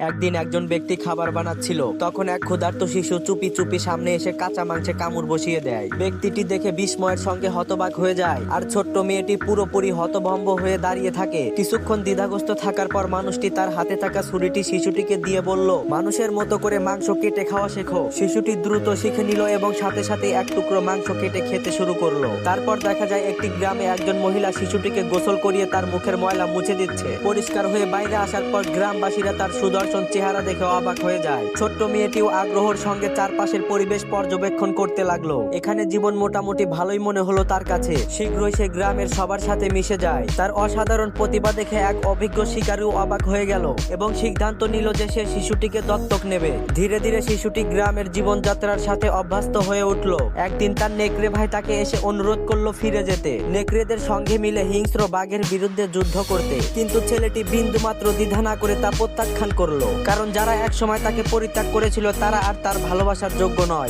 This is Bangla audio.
একদিন একজন ব্যক্তি খাবার বানাচ্ছিল। তখন এক ক্ষুধার্ত শিশু চুপি চুপি সামনে এসে কাঁচা মাংসে কামড় বসিয়ে দেয়। ব্যক্তিটি দেখে বিস্ময়ের সঙ্গে হতবাক হয়ে যায় আর ছোট্ট মেয়েটি পুরোপুরি হতভম্ব হয়ে দাঁড়িয়ে থাকে। কিছুক্ষণ দ্বিধাগ্রস্ত থাকার পর মানুষটি তার হাতে থাকা ছুরিটি শিশুটিকে দিয়ে বলল, মানুষের মতো করে মাংস কেটে খাওয়া শেখো। শিশুটি দ্রুত শিখে নিল এবং সাথে সাথে এক টুকরো মাংস কেটে খেতে শুরু করল। তারপর দেখা যায় একটি গ্রামে একজন মহিলা শিশুটিকে গোসল করিয়ে তার মুখের ময়লা মুছে দিচ্ছে। পরিষ্কার হয়ে বাইরে আসার পর গ্রামবাসীরা তার সুদর্শন চেহারা দেখে অবাক হয়ে যায়। ছোট্ট মেয়েটিও আগ্রহের সঙ্গে চারপাশের পরিবেশ পর্যবেক্ষণ করতে লাগল। এখানে জীবন মোটামুটি ভালোই মনে হলো তার কাছে। শীঘ্রই সে গ্রামের সবার সাথে মিশে যায়। তার অসাধারণ প্রতিভা দেখে এক অভিজ্ঞ শিকারীও অবাক হয়ে গেল এবং সিদ্ধান্ত নিল যে সে শিশুটিকে দত্তক নেবে। ধীরে ধীরে শিশুটি গ্রামের জীবনযাত্রার সাথে অভ্যস্ত হয়ে উঠল। একদিন তার নেকড়ে ভাই তাকে এসে অনুরোধ করল ফিরে যেতে। নেকড়েদের সঙ্গে মিলে হিংস্র বাঘের বিরুদ্ধে যুদ্ধ করতে। কিন্তু ছেলেটি বিন্দু মাত্র দ্বিধা না করে তা প্রত্যাখ্যান করল। কারণ যারা একসময় তাকে পরিত্যাগ করেছিল তারা আর তার ভালোবাসার যোগ্য নয়।